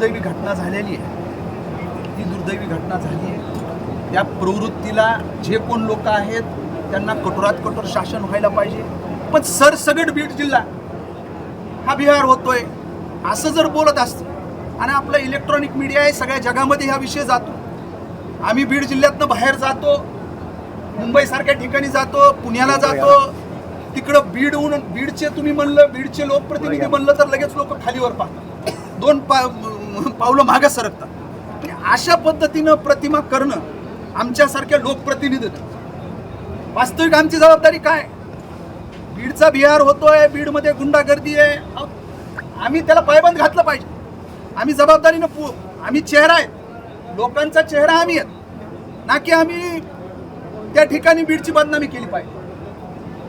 दुर्दैवी घटना झालेली आहे. ती दुर्दैवी घटना झाली आहे. त्या प्रवृत्तीला जे कोण लोक आहेत त्यांना कठोरात कठोर शासन व्हायला पाहिजे. पण सरसगट बीड जिल्हा हा बिहार होतोय. असं जर बोलत असतं आणि आपला इलेक्ट्रॉनिक मीडिया आहे सगळ्या जगामध्ये हा विषय जातो. आम्ही बीड जिल्ह्यातनं बाहेर जातो मुंबईसारख्या ठिकाणी जातो पुण्याला जातो. तिकडं बीडहून बीडचे तुम्ही म्हणलं बीडचे लोकप्रतिनिधी म्हणलं तर लगेच लोक खालीवर पाहतात. दोन पा पावलं मागे सरकतात. आणि अशा पद्धतीनं प्रतिमा करणं आमच्यासारख्या लोकप्रतिनिधी वास्तविक आमची जबाबदारी काय? बीडचा बिहार होतोय बीडमध्ये गुंडागर्दी आहे. आम्ही त्याला पायबंद घातलं पाहिजे. आम्ही जबाबदारीनं पु आम्ही चेहरा आहे. लोकांचा चेहरा आम्ही आहेत ना की आम्ही त्या ठिकाणी बीडची बदनामी केली पाहिजे.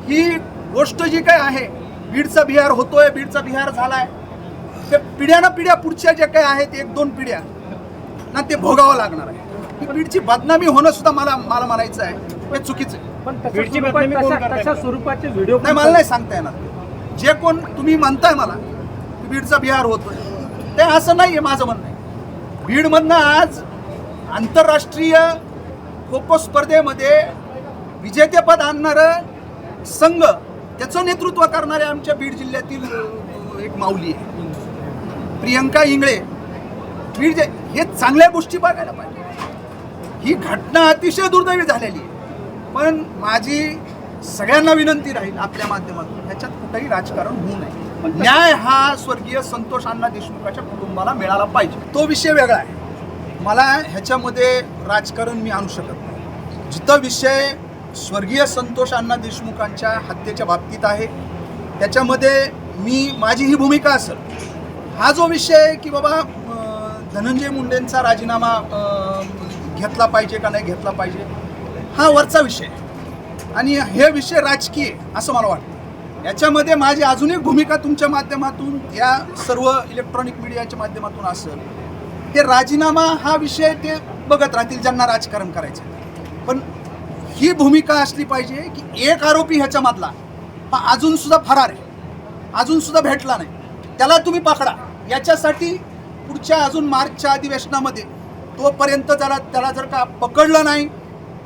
ही गोष्ट जी काय आहे बीडचा बिहार होतोय बीडचा बिहार झालाय. ते पिढ्यानं पिढ्या पुढच्या ज्या काय आहेत एक दोन पिढ्या ना ते भोगावं लागणार आहे. ही बीडची बदनामी होणं सुद्धा मला मला म्हणायचं आहे. हे चुकीचं आहे. पण बीडची कोण करताय? तशा स्वरूपाचे व्हिडिओ नाही मला नाही सांगता येणार. जे कोण तुम्ही म्हणताय मला की बीडचा बिहार होतोय. ते असं नाही आहे माझं म्हणणं आहे. बीडमधनं आज आंतरराष्ट्रीय खो खो स्पर्धेमध्ये विजेतेपद आणणारं संघ त्याचं नेतृत्व करणारे आमच्या बीड जिल्ह्यातील अ, एक माऊली आहे. प्रियंका इंगळे बीड जे हे चांगल्या गोष्टी बघायला पाहिजे. ही घटना अतिशय दुर्दैवी झालेली आहे. पण माझी सगळ्यांना विनंती राहील आपल्या माध्यमातून ह्याच्यात कुठंही राजकारण होऊ नये. न्याय हा स्वर्गीय संतोष अण्णा देशमुखाच्या कुटुंबाला मिळाला पाहिजे. तो विषय वेगळा आहे. मला ह्याच्यामध्ये राजकारण मी आणू शकत नाही. जिथं विषय स्वर्गीय संतोष अण्णा देशमुखांच्या हत्येच्या बाबतीत आहे त्याच्यामध्ये मी माझी ही भूमिका असेल हा जो विषय आहे की बाबा धनंजय मुंडेंचा राजीनामा घेतला पाहिजे का नाही घेतला पाहिजे हा वरचा विषय आणि हे विषय राजकीय असं मला वाटतं. याच्यामध्ये माझी अजून एक भूमिका तुमच्या माध्यमातून या सर्व इलेक्ट्रॉनिक मीडियाच्या माध्यमातून असेल. ते राजीनामा हा विषय ते बघत राहतील ज्यांना राजकारण करायचं पण ही भूमिका असली पाहिजे की एक आरोपी ह्याच्यामधला हा अजून सुद्धा फरार आहे. अजून सुद्धा भेटला नाही. त्याला तुम्ही पकडा. याच्यासाठी पुढच्या अजून मार्चच्या अधिवेशनामध्ये तोपर्यंत जरा त्याला जर का पकडलं नाही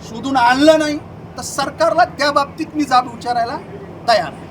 शोधून आणलं नाही तर सरकारला त्या बाबतीत मी जाब विचारायला तयार आहे.